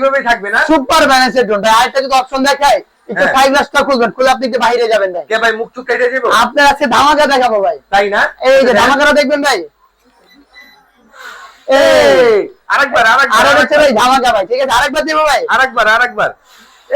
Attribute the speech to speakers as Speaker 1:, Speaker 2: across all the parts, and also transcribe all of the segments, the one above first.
Speaker 1: এভাবেই থাকবে না?
Speaker 2: সুপার ব্যালেন্সের জন্য আরেকটা যদি অপশন দেখাই একটু। খুলবেন খুলে আপনি একটু বাইরে যাবেন ভাই।
Speaker 1: কে ভাই মুখ চুপ কেটে দেবো
Speaker 2: আপনার আছে ধামাকা দেখাবো ভাই।
Speaker 1: তাই না?
Speaker 2: এই যে ধামাকাটা দেখবেন ভাই। এই
Speaker 1: এই, আরেকবার আরেকবার
Speaker 2: ভাই ধামাকা ভাই ঠিক আছে? আরেকবার দিব ভাই।
Speaker 1: আরেকবার আরেকবার।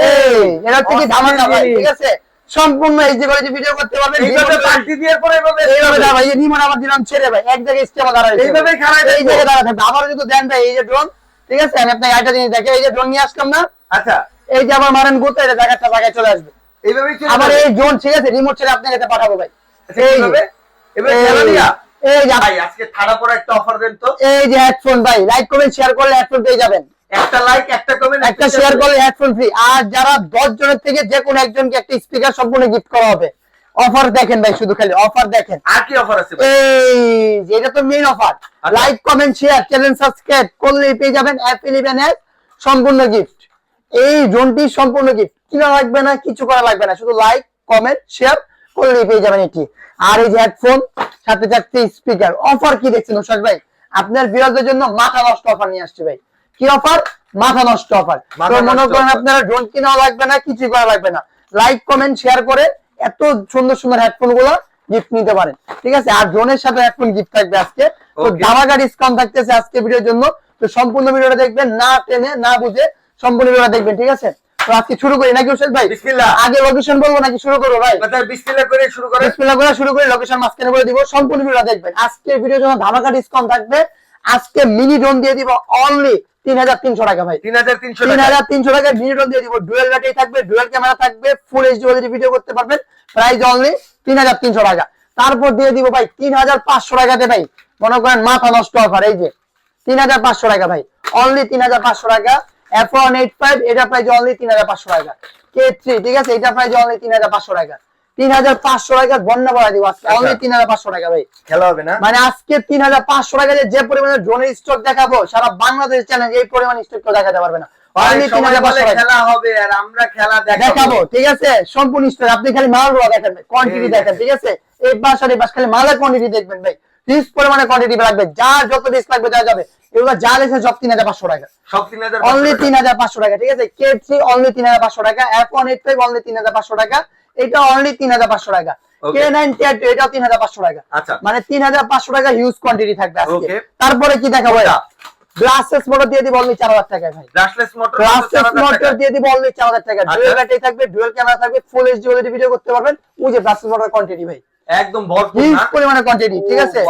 Speaker 2: এই এটা হচ্ছে কি ধামাকা ভাই ঠিক আছে? সম্পূর্ণ এই যে করে ভিডিও করতে পারবেন
Speaker 1: এইভাবে পাল্টি দিয়ে পরে
Speaker 2: এইভাবে ভাই এই দিলাম ছেড়ে ভাই এক জায়গায় স্টেমা দাঁড়া
Speaker 1: এইভাবেই খাড়ায়
Speaker 2: এই
Speaker 1: দেখব।
Speaker 2: জায়গায় দাঁড়া আবার যদি দেন ভাই এই যে ড্রোন ঠিক আছে? আমি আপনাকে আরেকটা জিনিস দেখে এই যে ড্রোন নিয়ে আসলাম না?
Speaker 1: আচ্ছা।
Speaker 2: এই যে আবার মারেন গোতে এটা জায়গাটা জায়গায় চলে আসবে।
Speaker 1: এইভাবেই চলে
Speaker 2: আবার এই ড্রোন ঠিক আছে? রিমোট ছেড়ে আপনার কাছে পাঠাবো ভাই। এই
Speaker 1: কীভাবে? এবার খেলা?
Speaker 2: এই যে
Speaker 1: ভাই আজকে ঠাড়া পড়া একটা অফার দেন তো।
Speaker 2: এই যে হেডফোন ভাই লাইক করবেন শেয়ার করলে হেডফোন পেয়ে যাবেন।
Speaker 1: একটা লাইক একটা কমেন্ট
Speaker 2: একটা শেয়ার করলে। হেডফোন ফ্রি আর যারা দশ জনের থেকে যে কোনো একজনকে একটা স্পিকার সম্পূর্ণ গিফট করা হবে। অফার দেখেন ভাই শুধু খালি অফার দেখেন।
Speaker 1: আর কি অফার আছে ভাই?
Speaker 2: এই যে এটা তো main offer. Like comment share channel subscribe করলেই পেয়ে যাবেন অ্যাপ ইলেভেন এর সম্পূর্ণ গিফট এই জোনটি সম্পূর্ণ গিফট কিনা লাগবে না কিছু করা লাগবে না। শুধু লাইক কমেন্ট শেয়ার করলেই পেয়ে যাবেন এটি। আর এই যে হেডফোন সাথে সাথে স্পিকার অফার কি দেখছেন ওষাক ভাই? আপনার বিরোধের জন্য মাথা নষ্ট অফার নিয়ে আসছে ভাই। কি অফার মাথা নষ্ট অফার মনে করেন। আপনারা ড্রোন কিনা লাগবে না কিছু করা লাগবে না। লাইক কমেন্ট শেয়ার করে এত সুন্দর সুন্দর হেডফোনগুলো গিফট নিতে পারেন ঠিক আছে? আর ড্রোনের সাথে হেডফোন গিফট থাকবে আজকে। তো. ধামাকা ডিসকাউন্ট থাকতেছে আজকে ভিডিওর জন্য। তো সম্পূর্ণ ভিডিওটা দেখবেন না টেনে না বুঝে সম্পূর্ণ ভিডিওটা দেখবেন ঠিক আছে? তো আজকে শুরু করি নাকি ভাই?
Speaker 1: বিসমিল্লাহ।
Speaker 2: আগে লোকেশন বলব নাকি শুরু করব ভাই?
Speaker 1: কথা বিসমিল্লাহ করে শুরু করে
Speaker 2: বিসমিল্লাহ করে শুরু করে লোকেশন মাঝখানে বলে দিব। সম্পূর্ণ ভিডিওটা দেখবেন। আজকে ভিডিওর জন্য ধামাকা ডিসকাউন্ট থাকবে। আজকে মিনি ড্রোন দিয়ে দিব অনলি তিন হাজার তিনশো টাকা ভাই।
Speaker 1: তিন হাজার তিনশো
Speaker 2: তিন হাজার তিনশো টাকায় দিয়ে দিব। ডুয়েল ব্যাটারি থাকবে ডুয়েল ক্যামেরা থাকবে ফুল এইচডি ভিডিও করতে পারবেন। প্রাইস অনলি তিন হাজার তিনশো টাকা। তারপর দিয়ে দিব ভাই তিন হাজার পাঁচশো টাকাতে ভাই মনে করেন মাথা নষ্ট অফার এই যে। তিন হাজার পাঁচশো টাকা ভাই অনলি তিন হাজার পাঁচশো টাকা। এফ ওয়ান এইট ফাইভ এটা প্রাইস অনলি তিন হাজার পাঁচশো টাকা। কে থ্রি ঠিক আছে? এটা প্রাইস অনলি তিন হাজার পাঁচশো টাকা। তিন হাজার পাঁচশো টাকা বন্যা বলা দিব আজকে।
Speaker 1: আচ্ছা।
Speaker 2: অনলি তিন হাজার পাঁচশো টাকা ভাই।
Speaker 1: খেলা হবে না?
Speaker 2: মানে আজকে তিন হাজার পাঁচশো টাকা যে পরিমাণে ড্রোনের স্টক দেখাবো সারা বাংলাদেশ চ্যানেল এই পরিমাণ স্টক কেউ দেখাতে পারবে না।
Speaker 1: ভাই,
Speaker 2: অনলি তিন
Speaker 1: সবাই
Speaker 2: হাজার
Speaker 1: বলে
Speaker 2: পাঁচশো টাকা।
Speaker 1: খেলা হবে আর আমরা খেলা
Speaker 2: দেখাবো।
Speaker 1: দেখাবো
Speaker 2: ঠিক আছে? সম্পূর্ণ স্টোর আপনি খালি মালগুলো দেখেন কোয়ান্টিটি দেখেন ঠিক আছে? এই পাশ আর এই পাশ খালি মালের কোয়ান্টিটি দেখবেন ভাই। হিউজ পরিমাণে কোয়ান্টিটি লাগবে। যার যত ডিস লাগবে যা যাবে। এগুলো যা লেখে সব তিন হাজার পাঁচশো টাকা।
Speaker 1: সব তিন হাজার
Speaker 2: অনলি তিন হাজার পাঁচশো টাকা ঠিক আছে? কে থ্রি অনলি তিন হাজার পাঁচশো টাকা। F one eight five only তিন হাজার পাঁচশো টাকা। এটা অনলি তিন হাজার পাঁচশো টাকা। কে নাইন এটাও তিন হাজার পাঁচশো টাকা।
Speaker 1: আচ্ছা।
Speaker 2: মানে তিন হাজার পাঁচশো টাকা হিউজ কোয়ান্টিটি থাকবে আজকে। তারপরে কি দেখাবো?
Speaker 1: কোনটা?
Speaker 2: গ্লাসেস মোটর দিয়ে দিব অনলি চার হাজার টাকায় ভাই।
Speaker 1: ব্রাশলেস মোটর
Speaker 2: ক্লাসেস মোটর দিয়ে দিব অনলি 4000 টাকা। ডুয়াল ব্যাটারি থাকবে ডুয়াল ক্যামেরা থাকবে ফুল এইচডি ওএলইডি ভিডিও করতে পারবেন। ওই যে ক্লাসেস মোটর কোয়ান্টিটি ভাই।
Speaker 1: একদম ভরপুর না?
Speaker 2: পরিমাণে কোয়ান্টিটি ঠিক
Speaker 1: Oh,
Speaker 2: আছে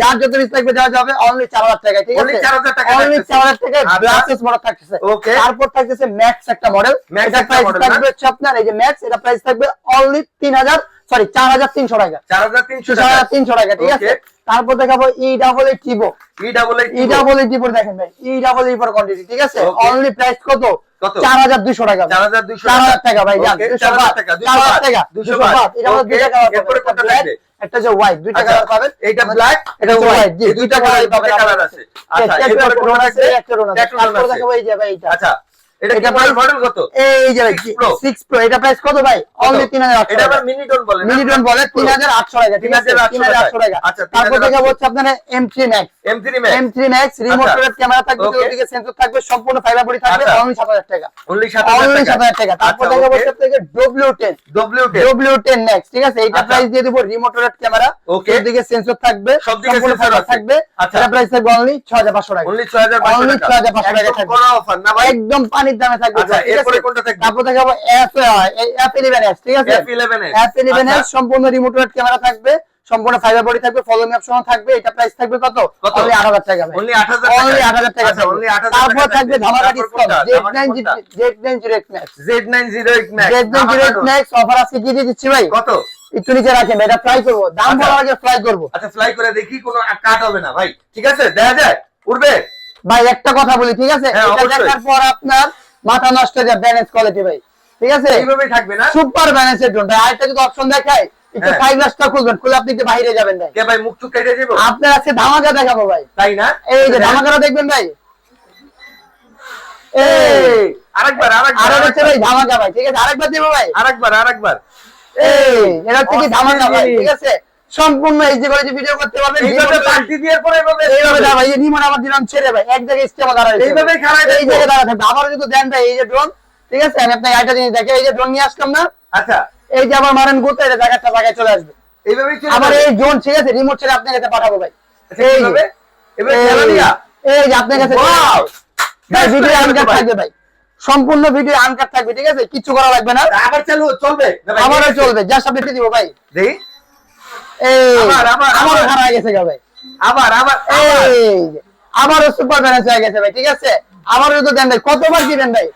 Speaker 2: যার যত রিস্ক থাকবে যাওয়া যাবে অনলি 4000 টাকা ঠিক আছে?
Speaker 1: 4000 টাকা
Speaker 2: অনলি
Speaker 1: থাকতেছে।
Speaker 2: 4000 টাকায়
Speaker 1: আচ্ছা।
Speaker 2: গ্লাসেস মোটর থাকতেছে।
Speaker 1: Okay.
Speaker 2: তারপর থাকতেছে ম্যাক্স একটা মডেল ম্যাক্স
Speaker 1: একটা
Speaker 2: প্রাইস থাকবে হচ্ছে আপনার এই যে ম্যাক্স এটা প্রাইস থাকবে অনলি 3000 সরি 4300 টাকা।
Speaker 1: চার হাজার তিনশো টাকা।
Speaker 2: 4300 টাকা ঠিক আছে? তারপর দেখাবো ই ডাবল এই টিভো
Speaker 1: ই ডাবল
Speaker 2: ই ডাবল এই টিভো দেখেন ভাই ই ডাবল ফর কোয়ান্টিটি ঠিক আছে? অনলি প্রাইস কত?
Speaker 1: কত?
Speaker 2: 4200 টাকা।
Speaker 1: চার হাজার দুইশো
Speaker 2: টাকা। ভাই যান দুশো
Speaker 1: চার হাজার টাকা, দুশো
Speaker 2: চার টাকা
Speaker 1: দুশো।
Speaker 2: এটা একটা হোয়াইট দুইটা
Speaker 1: আচ্ছা,
Speaker 2: কালার পাবেন?
Speaker 1: এইটা black,
Speaker 2: এটা হোয়াইট জি
Speaker 1: দুইটা
Speaker 2: দুইটা কালার পাবেন।
Speaker 1: দুইটা আছে। আচ্ছা,
Speaker 2: একটা
Speaker 1: এরপরে
Speaker 2: একটা
Speaker 1: কোনটা
Speaker 2: drone আছে, একটা drone আছে।
Speaker 1: একটা drone
Speaker 2: তারপরে
Speaker 1: আছে।
Speaker 2: দেখাবো এই যে ভাই এটা।
Speaker 1: আচ্ছা এটা
Speaker 2: এটা
Speaker 1: মডেল কত
Speaker 2: এই যে
Speaker 1: 6 Pro।
Speaker 2: 6 Pro, এটা প্রাইস কত ভাই? Only 3800
Speaker 1: এটা আবার মিনি ডোন বলে
Speaker 2: মিনি ড্রোন বলে 3800 টাকা, ঠিক আছে?
Speaker 1: 3800
Speaker 2: 3800 টাকা।
Speaker 1: আচ্ছা,
Speaker 2: তারপর
Speaker 1: 3800
Speaker 2: হচ্ছে আপনার M3 Max।
Speaker 1: M3 Max
Speaker 2: M3 Max, remote
Speaker 1: আচ্ছা।
Speaker 2: থাকবে, থাকবে, সম্পূর্ণ fiber body থাকবে। 7000 টাকা।
Speaker 1: only
Speaker 2: Only
Speaker 1: 7000
Speaker 2: 7000 টাকা। তারপর হচ্ছে আপনাকে W10
Speaker 1: W10
Speaker 2: W10 Max ঠিক আছে এটা। প্রাইস দিয়ে দেব রিমোট রোড ক্যামেরা
Speaker 1: Okay.
Speaker 2: দিকে সেন্সর থাকবে
Speaker 1: সব দিকে
Speaker 2: সম্পূর্ণ
Speaker 1: sensor
Speaker 2: থাকবে
Speaker 1: আচ্ছা।
Speaker 2: এটা প্রাইস থাকবে অনলি 6500 টাকা
Speaker 1: only 6500
Speaker 2: Only
Speaker 1: টাকা
Speaker 2: 6500 টাকা
Speaker 1: একদম
Speaker 2: থাকবে।
Speaker 1: অফার
Speaker 2: দামে থাকবে।
Speaker 1: আচ্ছা, এরপরে কোনটা থাকবে?
Speaker 2: তারপর দেখাবো F F11s ঠিক আছে?
Speaker 1: F11s
Speaker 2: F11s
Speaker 1: আচ্ছা।
Speaker 2: সম্পূর্ণ রিমোট ক্যামেরা থাকবে সম্পূর্ণ ফাইবার বডি থাকবে ফলো থাকবে এটা প্রাইস থাকবে কত? অনলি 8000 টাকা ভাই।
Speaker 1: 8000 টাকা।
Speaker 2: অনলি 8000 টাকা
Speaker 1: 8000 টাকা
Speaker 2: তারপর থাকবে ধামাকা ডিসকাউন্ট
Speaker 1: কোনটা? ধামাকা
Speaker 2: Z9
Speaker 1: কোনটা?
Speaker 2: Z9 Max
Speaker 1: Z908 Max
Speaker 2: Z9 Max offer আজকে কি দিয়ে দিচ্ছি ভাই।
Speaker 1: কত?
Speaker 2: একটু নিচে রাখেন এটা ফ্লাই করব। দাম
Speaker 1: আচ্ছা।
Speaker 2: বলার আগে ফ্লাই করব।
Speaker 1: আচ্ছা ফ্লাই করে দেখি কোনো কাট হবে না ভাই। ঠিক আছে? দেখা যায় উঠবে?
Speaker 2: ভাই একটা কথা বলি ঠিক আছে?
Speaker 1: হ্যাঁ,
Speaker 2: এটা দেখার পর আপনার মাথা নষ্ট হয়ে যায় ব্যালেন্স কোয়ালিটি ভাই। ঠিক আছে?
Speaker 1: এইভাবেই থাকবে না?
Speaker 2: সুপার ব্যালেন্সের জন্য। ভাই আরেকটা যদি অপশন দেখায় একটু
Speaker 1: হ্যাঁ।
Speaker 2: ফাইভ গ্লাসটা খুলবেন খুলে আপনি একটু বাইরে যাবেন ভাই।
Speaker 1: কে ভাই মুখ চুপ কেটে দেবো
Speaker 2: আপনার আছে ধামাকা দেখাবো ভাই।
Speaker 1: তাই না?
Speaker 2: এই যে ধামাকাটা দেখবেন ভাই। এই
Speaker 1: এই। আরেকবার
Speaker 2: আর
Speaker 1: আরেকবার।
Speaker 2: ভাই ধামাকা ভাই। ঠিক আছে? আরেকবার দেবো ভাই।
Speaker 1: আরেকবার আরেকবার।
Speaker 2: এই এটা হচ্ছে কি ধামাকা ভাই। ঠিক আছে? সম্পূর্ণ এইচডি কোয়ালিটি ভিডিও করতে পারবেন
Speaker 1: এইভাবে পাল্টি দিয়ে পরে এভাবে
Speaker 2: এইভাবে দাঁড়া ভাই এই রিমোট আমার দিলাম ছেড়ে ভাই এক জায়গায় স্টেমে দাঁড়ায়।
Speaker 1: এইভাবেই খাড়ায়
Speaker 2: এই জায়গায় দাঁড়া থাকবে। আবার যদি দেন ভাই এই যে ড্রোন ঠিক আছে? আমি আপনাকে আরেকটা জিনিস দেখে এই যে ড্রোন নিয়ে আসলাম না?
Speaker 1: আচ্ছা।
Speaker 2: এই যে আবার মারেন গুতে এটা জায়গাটা জায়গায় চলে আসবে।
Speaker 1: এইভাবেই চলে
Speaker 2: আবার এই ড্রোন ঠিক আছে? রিমোট ছেড়ে আপনার কাছে পাঠাবো ভাই।
Speaker 1: আচ্ছা,
Speaker 2: এই
Speaker 1: এবারে
Speaker 2: এই-
Speaker 1: খেলা?
Speaker 2: এই যে আপনার কাছে
Speaker 1: Wow!
Speaker 2: ভাই ভিডিও
Speaker 1: করে
Speaker 2: আনকাট। থাকবে ভাই। সম্পূর্ণ ভিডিও আনকাট থাকবে ঠিক আছে? কিছু করা লাগবে না।
Speaker 1: আবার চালু চলবে।
Speaker 2: আবারও চলবে যা সামনে দিব ভাই।
Speaker 1: দেখি।
Speaker 2: এই
Speaker 1: আবার, আবার,
Speaker 2: আমারও
Speaker 1: আবার।
Speaker 2: খারাপ গেছে ভাই।
Speaker 1: আবার আবার আবার।
Speaker 2: এই আবারও সুপার ব্যালেন্স হয়ে গেছে ভাই ঠিক আছে? আবারও তো দেন ভাই কতবার ভাই?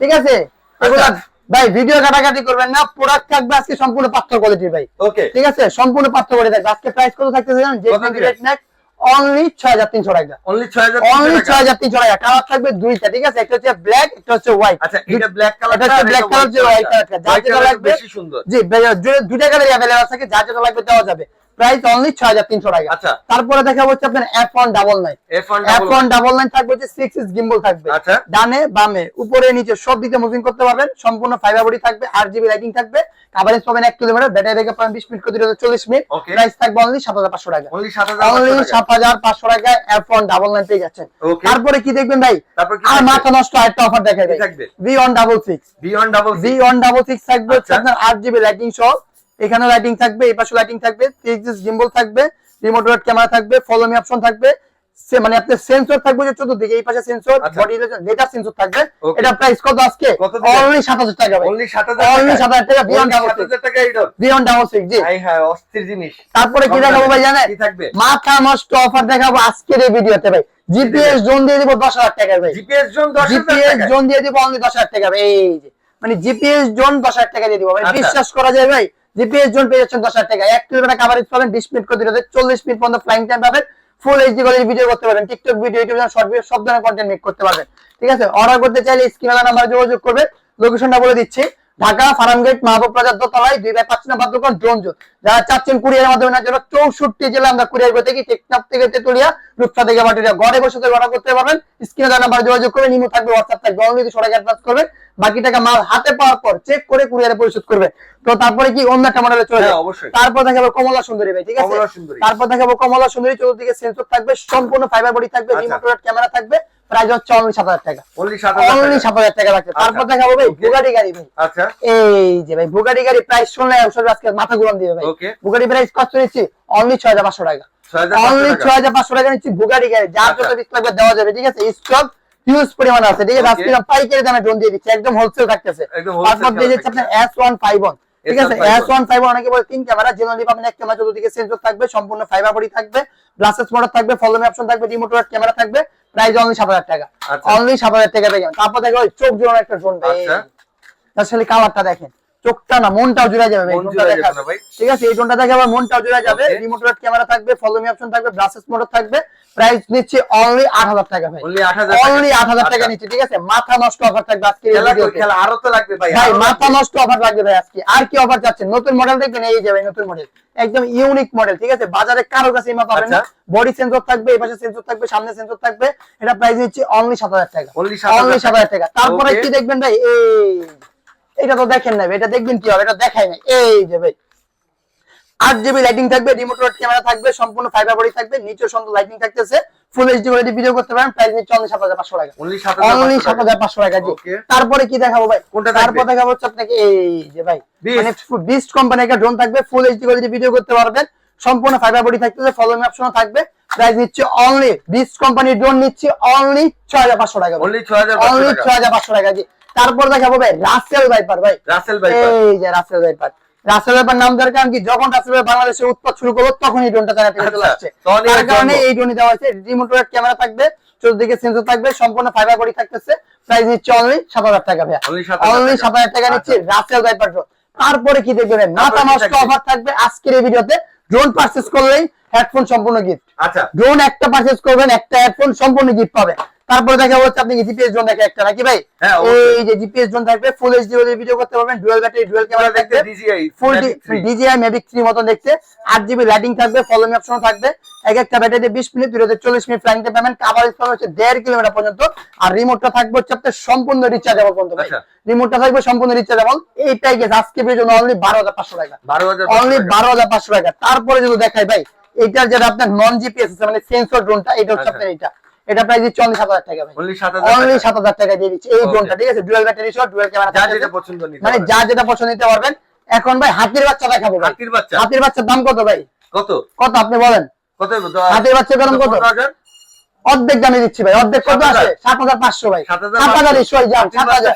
Speaker 2: ঠিক আছে? এগুলা
Speaker 1: আচ্ছা।
Speaker 2: ভাই ভিডিও কাটাকাটি করবেন না প্রোডাক্ট থাকবে আজকে সম্পূর্ণ পাত্র করে ভাই।
Speaker 1: ওকে
Speaker 2: ঠিক আছে? সম্পূর্ণ পাত্র কোয়ালিটি থাকবে। আজকে প্রাইস কত থাকতে জানেন? যে নেক অনলি ছয় হাজার তিনশো টাকা।
Speaker 1: অনলি 6000
Speaker 2: অনলি ছয় হাজার তিনশো টাকা। কালার থাকবে দুইটা ঠিক আছে? একটা হচ্ছে ব্ল্যাক একটা হচ্ছে হোয়াইট
Speaker 1: আচ্ছা এটা ব্ল্যাক কালার
Speaker 2: এটা হচ্ছে black কালার যে white color টা। যেটা লাগবে-
Speaker 1: বেশি সুন্দর।
Speaker 2: জি দুইটা কালার অ্যাভেলেবল থাকে যা যেটা লাগবে দেওয়া যাবে। প্রাইস অনলি ছয় হাজার তিনশো টাকা।
Speaker 1: আচ্ছা।
Speaker 2: তারপরে দেখা হচ্ছে আপনার F one double nine F one double nine থাকবে হচ্ছে সিক্স ইস গিম্বল থাকবে।
Speaker 1: আচ্ছা।
Speaker 2: ডানে বামে উপরে নিচে সব দিকে মুভিং করতে পারবেন। সম্পূর্ণ ফাইবার বডি থাকবে আট জিবি লাইটিং থাকবে। কাভারেজ পাবেন এক কিলোমিটার ব্যাটারি ব্যাকআপ পাবেন বিশ মিনিট করে চল্লিশ মিনিট। প্রাইস থাকবে অনলি সাত হাজার পাঁচশো টাকা।
Speaker 1: অনলি 7500
Speaker 2: সাত হাজার পাঁচশো টাকা এফ ওয়ান ডাবল নাইন পেয়ে যাচ্ছেন। তারপরে কি দেখবেন ভাই? আর? মাথা নষ্ট আরেকটা অফার দেখা
Speaker 1: থাকবে?
Speaker 2: V one double six
Speaker 1: beyond double
Speaker 2: V one double six থাকবে হচ্ছে
Speaker 1: আচ্ছা।
Speaker 2: আপনার আট জিবি লাইটিং সহ। এখানে লাইটিং থাকবে এই পাশে লাইটিং থাকবে থ্রি গিম্বল থাকবে রিমোট ক্যামেরা থাকবে ফলো মি অপশন থাকবে মানে আপনার সেন্সর থাকবে যে চতুর্দিকে এই পাশে সেন্সর। বডি লেটার সেন্সর থাকবে। এটা প্রাইস কত আজকে? অনলি সাত হাজার টাকা ভাই।
Speaker 1: অনলি 7000
Speaker 2: অনলি সাত হাজার টাকা বিয়ন্ড ডাবল সিক্স
Speaker 1: 7000 টাকা এটা
Speaker 2: বিয়ন্ড ডাবল সিক্স জি।
Speaker 1: হাই হ্যাঁ অস্থির জিনিস।
Speaker 2: তারপরে কি দেখাবো ভাই জানেন?
Speaker 1: কি থাকবে?
Speaker 2: মাথা নষ্ট অফার দেখাবো আজকের এই ভিডিওতে ভাই। জিপিএস জোন দিয়ে দিব দশ হাজার টাকা ভাই।
Speaker 1: জিপিএস জোন 10000
Speaker 2: জিপিএস
Speaker 1: টাকা
Speaker 2: জোন দিয়ে দিব অনলি দশ হাজার টাকা ভাই। এই যে মানে জিপিএস জোন দশ হাজার টাকা দিয়ে দিব ভাই।
Speaker 1: আচ্ছা।
Speaker 2: বিশ্বাস করা যায় ভাই। জিপিএস জোন পেয়ে যাচ্ছেন দশ হাজার টাকা। এক কিলোমিটার কাভারেজ পাবেন, বিশ মিনিট করে দিলে চল্লিশ মিনিট পর্যন্ত ফ্লাইং টাইম পাবেন ফুল এইচডি কোয়ালিটি ভিডিও করতে পারবেন। TikTok video YouTube short video সব ধরনের কন্টেন্ট মেক করতে পারবেন। ঠিক আছে? অর্ডার করতে চাইলে স্ক্রিনে নাম্বারে যোগাযোগ করবে লোকেশনটা বলে দিচ্ছি। ঢাকা, ফার্মগেট, মাহবুব প্লাজার দোতলায়, দুই বাই পাঁচ নাম্বার দোকান ড্রোন জোন। যারা চাচ্ছেন কুরিয়ারের মাধ্যমে না জন্য চৌষট্টি জেলা আমরা কুরিয়ার করে থাকি। টেকনাফ থেকে তেতুলিয়া, রূপসা থেকে বাটিরা ঘরে বসে থেকে অর্ডার করতে পারবেন। স্ক্রিনে নাম্বার যোগাযোগ করবেন। ইমো থাকবে হোয়াটসঅ্যাপ থাকবে। অনলি দুশো টাকা অ্যাডভান্স করবেন। বাকি টাকা মাল হাতে পাওয়ার পর চেক করে কুরিয়ারে পরিশোধ করবে তো তারপরে কি অন্য একটা মডেলে চলে
Speaker 1: হ্যাঁ, অবশ্যই।
Speaker 2: তারপর দেখাবো কমলা সুন্দরী ভাই ঠিক আছে
Speaker 1: কমলা সুন্দরী।
Speaker 2: তারপর দেখাবো কমলা সুন্দরী চতুর্দিকে সেন্সর থাকবে সম্পূর্ণ ফাইবার বডি থাকবে
Speaker 1: আচ্ছা।
Speaker 2: রিমোট ক্যামেরা থাকবে প্রাইস হচ্ছে অনলি সাত হাজার টাকা
Speaker 1: অনলি 7000
Speaker 2: অনলি
Speaker 1: টাকা
Speaker 2: সাত হাজার টাকা লাগবে তারপর
Speaker 1: আচ্ছা।
Speaker 2: দেখাবো ভাই
Speaker 1: Okay.
Speaker 2: গাড়ি ভাই
Speaker 1: আচ্ছা
Speaker 2: এই যে ভাই বুগাটি গাড়ি প্রাইস শুনলে আজকে মাথা ঘুরান দিবে ভাই
Speaker 1: Okay.
Speaker 2: প্রাইস কত নিচ্ছি অনলি ছয় হাজার পাঁচশো টাকা অনলি। ছয় হাজার পাঁচশো টাকা নিচ্ছি গাড়ি যার
Speaker 1: আচ্ছা।
Speaker 2: যত পিস লাগবে দেওয়া যাবে ঠিক আছে স্টক হিউজ পরিমাণ আছে। ঠিক আছে. আজকে পাইকারি দামে ড্রোন দিয়ে দিচ্ছে। একদম হোলসেল থাকতেছে। তারপর দিয়ে দিচ্ছে আপনার এস ওয়ান ফাইভ ওয়ান ঠিক আছে
Speaker 1: S151
Speaker 2: এস ওয়ান ফাইভ অনেকে বলে তিন ক্যামেরা জেনারেলি পাবেন এক ক্যামেরা চতুর্দিকে সেন্সর থাকবে সম্পূর্ণ ফাইবার বডি থাকবে গ্লাসেস মোটর থাকবে ফলোমি অপশন থাকবে রিমোট ক্যামেরা থাকবে প্রাইস অনলি সাত হাজার টাকা।
Speaker 1: আচ্ছা।
Speaker 2: অনলি সাত হাজার টাকা দেখেন। তারপর দেখো চোখ জোড়ানো একটা ড্রোন
Speaker 1: আচ্ছা।
Speaker 2: আসলে কালারটা দেখেন। চোখটা না মনটাও জুড়ে যাবে
Speaker 1: যাবে।
Speaker 2: ঠিক আছে এই ড্রোনটা দেখে আবার মনটাও জুড়ে যাবে. রিমোট ক্যামেরা থাকবে ফলোমি অপশন থাকবে গ্লাসেস মোটর থাকবে। প্রাইস নিচ্ছে অনলি আট হাজার টাকা ভাই।
Speaker 1: অনলি 8000 টাকা।
Speaker 2: অনলি আট হাজার টাকা
Speaker 1: আচ্ছা।
Speaker 2: নিচ্ছে ঠিক আছে? মাথা নষ্ট অফার থাকবে আজকে
Speaker 1: খেলা আরও তো লাগবে ভাই
Speaker 2: ভাই মাথা নষ্ট অফার লাগবে ভাই আজকে। আর কি অফার চাচ্ছেন? নতুন মডেল দেখবেন? এই যে ভাই নতুন মডেল একদম ইউনিক মডেল ঠিক আছে? বাজারে কারও কাছে এমা পাবেন না।
Speaker 1: আচ্ছা।
Speaker 2: বডি সেন্সর থাকবে এই পাশে সেন্সর থাকবে সামনে সেন্সর থাকবে। এটা প্রাইস নিচ্ছে অনলি সাত হাজার টাকা।
Speaker 1: Only 7,000
Speaker 2: অনলি সাত হাজার টাকা। তারপরে. কি দেখবেন ভাই? এই এটা তো দেখেন না এটা দেখবেন কি হবে? এটা দেখাই না এই যে ভাই আট জিবি লাইটিং থাকবে রিমোট ক্যামেরা থাকবে সম্পূর্ণ ফাইবার বডি থাকবে নিচে সুন্দর লাইটিং থাকতেছে ফুল এইচডি কোয়ালিটি ভিডিও করতে পারেন প্রাইস নিচ্ছে অনলি সাত হাজার পাঁচশো টাকা।
Speaker 1: Only 7,500
Speaker 2: only. সাত হাজার পাঁচশো টাকা জি। তারপরে কি দেখাবো ভাই?
Speaker 1: কোনটা?
Speaker 2: তারপর দেখাবো হচ্ছে আপনাকে এই যে ভাই। মানে বিস্ট কোম্পানি একটা ড্রোন থাকবে ফুল এইচডি কোয়ালিটি ভিডিও করতে পারবেন সম্পূর্ণ ফাইবার বডি থাকতেছে ফলোমি অপশনও থাকবে প্রাইস নিচ্ছে অনলি বিস্ট কোম্পানির ড্রোন নিচ্ছে অনলি ছয় হাজার পাঁচশো টাকা
Speaker 1: অনলি 6500
Speaker 2: অনলি
Speaker 1: টাকা।
Speaker 2: ছয় হাজার পাঁচশো টাকা জি। তারপর দেখাবো ভাই রাসেল ভাইপার ভাই।
Speaker 1: রাসেল ভাই
Speaker 2: এই যে রাসেল ভাইপার। রাসেল ভাইপার নাম দেওয়ার কারণ কি? যখন রাসেল ভাই বাংলাদেশে উৎপাদ শুরু করল তখন এই ড্রোনটা তারা থেকে চলে
Speaker 1: আচ্ছা,
Speaker 2: আসছে তার কারণে এই ড্রোনই দেওয়া হয়েছে। রিমোট ক্যামেরা থাকবে চতুর্দিকে সেন্সর থাকবে সম্পূর্ণ ফাইবার বডি থাকতেছে। প্রাইস নিচ্ছে অনলি সাত হাজার টাকা ভাইয়া।
Speaker 1: 7,000
Speaker 2: অনলি। সাত হাজার টাকা নিচ্ছে রাসেল ভাইপার ড্রোন তারপরে কি দেখবে ভাই? মাথা নষ্ট অফার থাকবে আজকের এই ভিডিওতে। ড্রোন পারচেস করলেই হেডফোন সম্পূর্ণ গিফট
Speaker 1: আচ্ছা।
Speaker 2: ড্রোন একটা পারচেজ করবেন একটা হেডফোন সম্পূর্ণ গিফট পাবেন তারপরে দেখা হচ্ছে আপনি জিপিএস জোন দেখে একটা নাকি ভাই?
Speaker 1: হ্যাঁ,
Speaker 2: এই যে জিপিএস জোন থাকবে ফুল এইচডি ওদের ভিডিও করতে পারবেন ডুয়াল ব্যাটারি ডুয়াল ক্যামেরা
Speaker 1: দেখতে DJI
Speaker 2: full DJI Mavic three মতন দেখতে আট জিবি লাইটিং থাকবে ফলোমি অপশন থাকবে। এক একটা ব্যাটারিতে বিশ মিনিট দুই চল্লিশ মিনিট ফ্লাইং পেমেন্ট কাভারেজ পাবে হচ্ছে দেড় কিলোমিটার পর্যন্ত। আর রিমোটটা থাকবে হচ্ছে আপনার সম্পূর্ণ রিচার্জেবল পর্যন্ত ভাই।
Speaker 1: আচ্ছা।
Speaker 2: রিমোটটা থাকবে সম্পূর্ণ রিচার্জেবল এই প্যাকেজ আজকে পেয়ে জন্য অনলি বারো হাজার পাঁচশো টাকা।
Speaker 1: বারো হাজার
Speaker 2: অনলি বারো হাজার পাঁচশো টাকা। তারপরে যদি দেখাই ভাই এইটার যেটা আপনার নন জিপিএস আছে মানে সেন্সর ড্রোনটা এটা হচ্ছে
Speaker 1: আচ্ছা।
Speaker 2: আপনার এটা এটা প্রাইস দিচ্ছে অনলি সাত হাজার টাকা ভাই।
Speaker 1: অনলি সাত হাজার
Speaker 2: টাকা। দিয়ে দিচ্ছে। এই ড্রোনটা ঠিক আছে? ডুয়াল ব্যাটারি সহ ডুয়াল ক্যামেরা
Speaker 1: যা যেটা পছন্দ
Speaker 2: মানে যা যেটা পছন্দ নিতে পারবেন। এখন ভাই হাতির বাচ্চা দেখাবো
Speaker 1: হাতির বাচ্চা?
Speaker 2: হাতির বাচ্চার দাম কত ভাই?
Speaker 1: কত?
Speaker 2: কত আপনি বলেন?
Speaker 1: কত
Speaker 2: হাতির বাচ্চার দাম কত? অর্ধেক দামে দিচ্ছি ভাই। অর্ধেক কত? আসে সাত হাজার পাঁচশো ভাই।
Speaker 1: সাত হাজার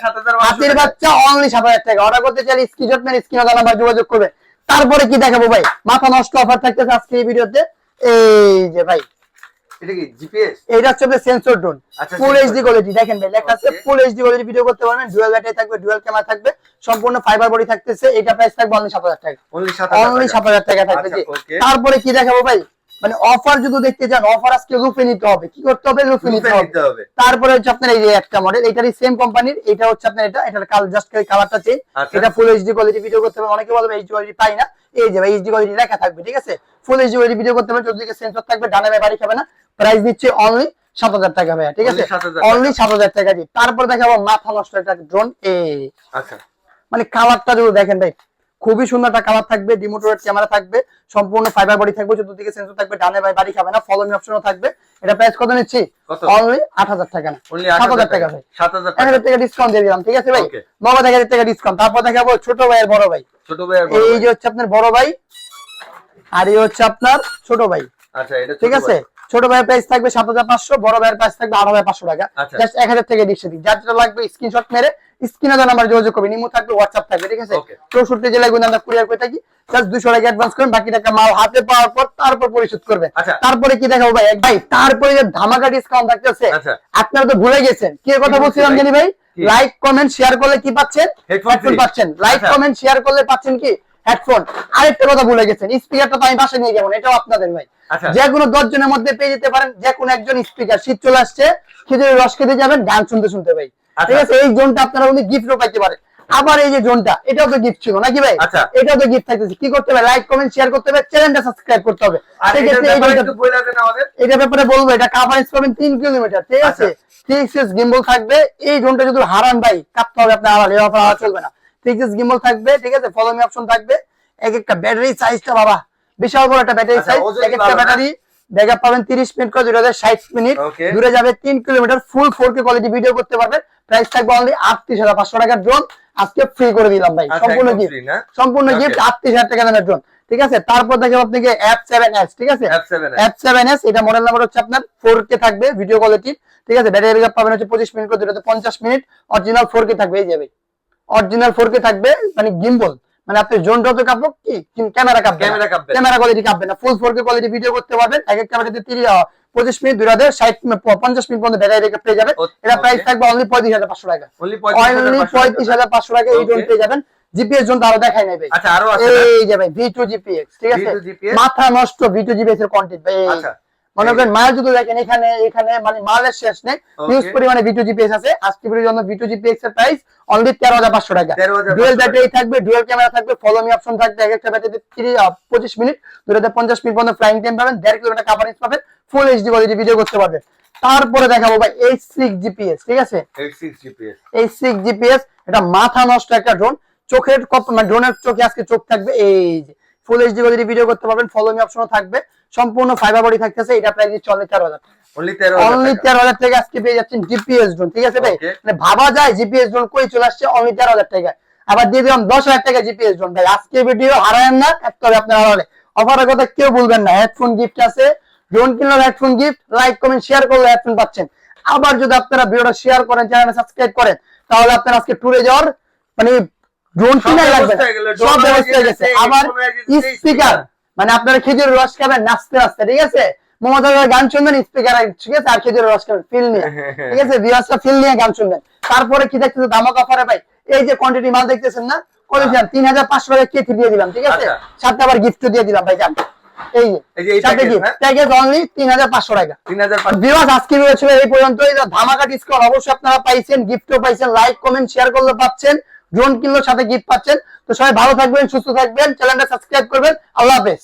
Speaker 2: সাত
Speaker 1: হাতির বাচ্চা
Speaker 2: অনলি সাত হাজার টাকা। অর্ডার করতে চাইলে স্ক্রিনশট মেরে স্ক্রিনে দেওয়া নাম্বার যোগাযোগ করবে। তারপরে কি দেখাবো ভাই? মাথা নষ্ট অফার থাকতেছে আজকে এই ভিডিওতে। এই যে ভাই
Speaker 1: এটা কি জিপিএস
Speaker 2: এইটা হচ্ছে sensor drone full HD quality দেখেন ভাই লেখা আছে. ফুল এইচডি কোয়ালিটি ভিডিও করতে পারবেন। ডুয়াল ব্যাটারি থাকবে ডুয়াল ক্যামেরা থাকবে সম্পূর্ণ ফাইবার বডি থাকতেছে। এটা প্রাইস থাকবে অনলি সাত হাজার টাকা।
Speaker 1: অনলি সাত
Speaker 2: অনলি সাত হাজার টাকা থাকবে।
Speaker 1: আচ্ছা.
Speaker 2: তারপরে কি দেখাবো ভাই? মানে অফার যদি দেখতে চান অফার আজকে রুফে নিতে হবে। কি করতে হবে? রুফে নিতে হবে। তারপরে হচ্ছে আপনার এই যে একটা মডেল এটারই সেম কোম্পানির এটা হচ্ছে আপনার এটা এটার কালার জাস্ট কালারটা চেঞ্জ। এটা ফুল এইচডি কোয়ালিটি ভিডিও করতে হবে। অনেকে বলবে এইচডি কোয়ালিটি পাই না। এই যে এইচডি কোয়ালিটি লেখা থাকবে ঠিক আছে? ফুল এইচডি কোয়ালিটি ভিডিও করতে হবে চতুর্দিকে সেন্সর থাকবে ডানে বাড়ি খাবে না। প্রাইস দিচ্ছে অনলি সাত হাজার টাকা ভাইয়া ঠিক আছে?
Speaker 1: Only 7,000 টাকা।
Speaker 2: অনলি সাত হাজার টাকা জি তারপর দেখাবো মাথা নষ্ট একটা ড্রোন এ
Speaker 1: আচ্ছা।
Speaker 2: মানে কালারটা যদি দেখেন ভাই খুবই সুন্দর একটা কালার থাকবে ডিমোটরেট ক্যামেরা থাকবে সম্পূর্ণ ফাইবার বডি থাকবে চতুর্দিকে সেন্সর থাকবে ডানে বাই বাড়ি খাবে না ফলো মি অপশনও থাকবে। এটা প্রাইস কত নিচ্ছি? অনলি আট হাজার টাকা না।
Speaker 1: অনলি
Speaker 2: সাত
Speaker 1: আট
Speaker 2: হাজার টাকা। ভাই।
Speaker 1: সাত হাজার
Speaker 2: এক
Speaker 1: টাকা।
Speaker 2: হাজার টাকা ডিসকাউন্ট দিয়ে দিলাম ঠিক আছে ভাই?
Speaker 1: Okay.
Speaker 2: নগদ এক হাজার টাকা ডিসকাউন্ট তারপর দেখাবো ছোট ভাইয়ের বড় ভাই।
Speaker 1: ছোট ভাই আর বড়
Speaker 2: এই যে হচ্ছে আপনার বড় ভাই আর এই হচ্ছে আপনার ছোট ভাই।
Speaker 1: আচ্ছা এটা
Speaker 2: ঠিক আছে?
Speaker 1: ভাই।
Speaker 2: ছোট ভাইয়ের প্রাইস থাকবে সাত হাজার পাঁচশো বড় ভাইয়ের প্রাইস থাকবে আট হাজার পাঁচশো টাকা।
Speaker 1: আচ্ছা।
Speaker 2: জাস্ট এক হাজার ডিসে দিই যার যেটা লাগবে স্ক্রিনশট মেরে স্ক্রিনে দেওয়া নাম্বার যোগাযোগ করবেন ইমো থাকবে হোয়াটসঅ্যাপ থাকবে ঠিক আছে? চৌষট্টি জেলায় গুণ আমরা কুরিয়ার করে থাকি। জাস্ট দুশো টাকা অ্যাডভান্স করবেন বাকি টাকা মাল হাতে পাওয়ার পর তারপর পরিশোধ করবেন
Speaker 1: আচ্ছা।
Speaker 2: তারপরে কি দেখাবো ভাই? ভাই তারপরে যে ধামাকা ডিসকাউন্ট থাকতেছে
Speaker 1: আচ্ছা।
Speaker 2: আপনারা তো ভুলে গেছেন। কি কথা বলছিলাম জানি
Speaker 1: ভাই?
Speaker 2: লাইক কমেন্ট শেয়ার করলে কি পাচ্ছেন? হেডফোন পাচ্ছেন। লাইক
Speaker 1: আচ্ছা।
Speaker 2: কমেন্ট শেয়ার করলে পাচ্ছেন কি? হেডফোন। আরেকটা কথা ভুলে গেছেন স্পিকারটা তো আমি বাসায় নিয়ে যাব এটাও আপনাদের ভাই।
Speaker 1: আচ্ছা।
Speaker 2: যে কোনো দশ জনের মধ্যে পেয়ে যেতে পারেন যে কোনো একজন স্পিকার। শীত চলে আসছে খেজুরের রস খেতে যাবেন গান শুনতে শুনতে ভাই।
Speaker 1: আচ্ছা।
Speaker 2: ঠিক আছে এই জোনটা আপনারা উনি গিফটও পাইতে পারেন। আবার এই যে জোনটা এটাও তো গিফট ছিল নাকি ভাই?
Speaker 1: আচ্ছা।
Speaker 2: এটাও তো গিফট থাকতেছে। কি করতে হবে? লাইক কমেন্ট শেয়ার করতে হবে চ্যানেলটা সাবস্ক্রাইব করতে হবে। এটা ব্যাপারে বলব এটা কাভারেজ পাবেন তিন কিলোমিটার ঠিক আছে। থ্রি এক্সেস গিম্বল থাকবে এই জোনটা যদি হারান ভাই কাটতে হবে আপনার হারা চলবে না। থ্রি এক্সেস গিম্বল থাকবে ঠিক আছে? ফলো মি অপশন থাকবে। এক একটা ব্যাটারি সাইজটা বাবা বিশাল বড় একটা ব্যাটারি
Speaker 1: আচ্ছা,
Speaker 2: সাইজ এক একটা ব্যাটারি ব্যাকআপ পাবেন 30 মিনিট করে মিনিট দূরে যাবে তিন kilometre full four K quality video করতে পারবেন। প্রাইস থাকবে অনলি আটত্রিশ হাজার পাঁচশো টাকার ড্রোন আজকে ফ্রি করে দিলাম ভাই
Speaker 1: আচ্ছা,
Speaker 2: সম্পূর্ণ গিফট সম্পূর্ণ গিফট আটত্রিশ হাজার টাকা দামের ড্রোন ঠিক আছে? তারপর দেখে আপনাকে অ্যাপ সেভেন এস ঠিক আছে?
Speaker 1: F7S
Speaker 2: এফ সেভেন এস এটা মডেল নাম্বার হচ্ছে আপনার ফোর কে থাকবে ভিডিও কোয়ালিটি ঠিক আছে? ব্যাটারি ব্যাকআপ পাবেন হচ্ছে পঁচিশ মিনিট করে দুটাতে পঞ্চাশ মিনিট অরিজিনাল ফোর কে থাকবে এই যাবে অরিজিনাল ফোর কে থাকবে মানে গিম্বল মানে আপনি জোন যত কাপড় কি? ক্যামেরা কাপবে
Speaker 1: Camera কাঁপবে
Speaker 2: ক্যামেরা কোয়ালিটি কাঁপবে না। Full four K quality video করতে পারবেন। এক এক ক্যামেরাতে তিরিশ পঁচিশ মিনিট দুই হাজার ষাট পঞ্চাশ মিনিট পর্যন্ত ব্যাটারি ব্যাকআপ পেয়ে যাবে এটা প্রাইস থাকবে অনলি পঁয়ত্রিশ হাজার পাঁচশো টাকা। অনলি পঁয়ত্রিশ হাজার পাঁচশো টাকা। এই ড্রোন পেয়ে যাবেন। জিপিএস জোন আরও দেখাই নাই ভাই।
Speaker 1: আচ্ছা আরও আছে?
Speaker 2: এই যে ভাই ভি টু জিপিএক্স ঠিক আছে? মাথা নষ্ট ভি টু জিপিএক্স এর কন্টেন্ট ভাই।
Speaker 1: আচ্ছা।
Speaker 2: মনে করেন মাল যদি দেখেন এখানে এখানে মানে মালের শেষ নেই। হিউজ পরিমাণে ভি টু আছে। আজকে ভিডিওর জন্য ভি টু এর প্রাইস অনলি তেরো হাজার পাঁচশো টাকা। ডুয়েল ব্যাটারি থাকবে ডুয়েল ক্যামেরা থাকবে ফলো মি অপশন থাকবে এক একটা ব্যাটারিতে তিরিশ পঁচিশ মিনিট দুই পঞ্চাশ মিনিট পর্যন্ত ফ্লাইং টাইম পাবেন দেড় কিলোমিটার কাভারেজ পাবেন ফুল এইচডি কোয়ালিটি ভিডিও করতে পারবেন। তারপরে দেখাবো ভাই এইচ সিক্স জিপিএস ঠিক আছে?
Speaker 1: H6 GPS
Speaker 2: এই সিক্স জিপিএস এটা মাথা নষ্ট একটা ড্রোন চোখের মানে ড্রোনের চোখে আজকে চোখ থাকবে এই যে। ফুল এইচডি কোয়ালিটি ভিডিও করতে পারবেন ফলো মি অপশনও থাকবে। সম্পূর্ণ ফাইবার বডি থাকতেছে এটা প্রাইস চলে তেরো হাজার
Speaker 1: Only 13
Speaker 2: অনলি তেরো হাজার টাকা আজকে পেয়ে যাচ্ছেন জিপিএস ড্রোন ঠিক আছে ভাই? মানে ভাবা যায় জিপিএস ড্রোন কই চলে আসছে অনলি তেরো হাজার টাকা। আবার দিয়ে দিলাম দশ হাজার টাকা জিপিএস ড্রোন ভাই আজকে ভিডিও হারায়েন না তবে আপনার হারালে অফারের কথা কেউ বলবেন না হেডফোন গিফট আছে। ড্রোন কিনলে headphone gift like comment share করলে হেডফোন পাচ্ছেন। আবার যদি আপনারা ভিডিওটা শেয়ার করেন চ্যানেলটা সাবস্ক্রাইব করেন তাহলে আপনারা আজকে ট্যুরে যাওয়ার মানে ড্রোন কিনা লাগবে। সব ব্যবস্থা গেছে। আবার স্পিকার মানে আপনারা খেজুর রস খাবেন নাচতে নাচতে ঠিক আছে? মমতাজার গান শুনবেন স্পিকার ঠিক আছে? আর খেজুর রস খাবেন ফিল নিয়ে। ঠিক আছে? ফিল নিয়ে গান শুনবেন। তারপরে কি দেখতেছে? দামক অফারে এই যে কোয়ান্টিটি মাল দেখতেছেন না? দিলাম? তিন হাজার পাঁচশো টাকা দিয়ে দিলাম ঠিক আছে? সাতটা আবার গিফট দিয়ে দিলাম ভাই যান। এই তিন হাজার পাঁচশো আজকে এই পর্যন্ত ধামাকা অবশ্যই আপনারা পাইছেন গিফটও পাইছেন লাইক কমেন্ট শেয়ার করলে পাচ্ছেন। ড্রোন কিনলো সাথে গিফট পাচ্ছেন। তো সবাই ভালো থাকবেন, সুস্থ থাকবেন চ্যানেলটা সাবস্ক্রাইব করবেন। আল্লাহ হাফেজ।